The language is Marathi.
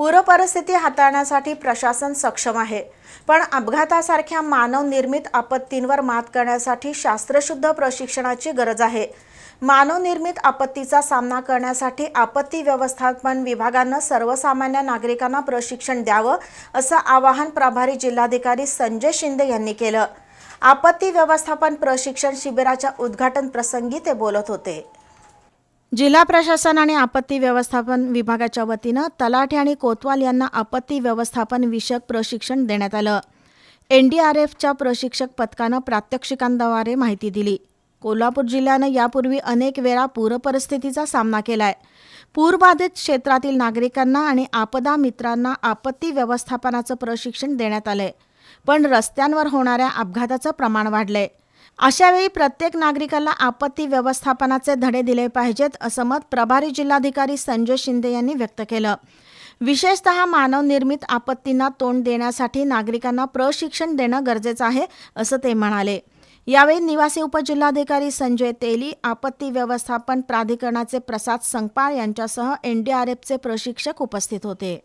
पूरपरिस्थिती हाताळण्यासाठी प्रशासन सक्षम आहे. पण अपघातासारख्या मानवनिर्मित आपत्तींवर मात करण्यासाठी शास्त्रशुद्ध प्रशिक्षणाची गरज आहे. मानवनिर्मित आपत्तीचा सामना करण्यासाठी आपत्ती व्यवस्थापन विभागानं सर्वसामान्य नागरिकांना प्रशिक्षण द्यावं असं आवाहन प्रभारी जिल्हाधिकारी संजय शिंदे यांनी केलं. आपत्ती व्यवस्थापन प्रशिक्षण शिबिराच्या उद्घाटन प्रसंगी ते बोलत होते. जिल्हा प्रशासन आणि आपत्ती व्यवस्थापन विभागाच्या वतीनं तलाठी आणि कोतवाल यांना आपत्ती व्यवस्थापन विषयक प्रशिक्षण देण्यात आलं. एनडीआरएफच्या प्रशिक्षक पथकानं प्रात्यक्षिकांद्वारे माहिती दिली. कोल्हापूर जिल्ह्यानं यापूर्वी अनेक वेळा पूरपरिस्थितीचा सामना केलाय. पूरबाधित क्षेत्रातील नागरिकांना आणि आपदा मित्रांना आपत्ती व्यवस्थापनाचं प्रशिक्षण देण्यात आलंय. पण रस्त्यांवर होणाऱ्या अपघाताचं प्रमाण वाढलंय. अशावेळी प्रत्येक नागरिकाला आपत्ती व्यवस्थापनाचे धडे दिले पाहिजेत असं मत प्रभारी जिल्हाधिकारी संजय शिंदे यांनी व्यक्त केलं. विशेषतः मानवनिर्मित आपत्तींना तोंड देण्यासाठी नागरिकांना प्रशिक्षण देणं गरजेचं आहे असं ते म्हणाले. यावेळी निवासी उपजिल्हाधिकारी संजय तेली आपत्ती व्यवस्थापन प्राधिकरणाचे प्रसाद संगपाळ यांच्यासह एनडीआरएफचे प्रशिक्षक उपस्थित होते.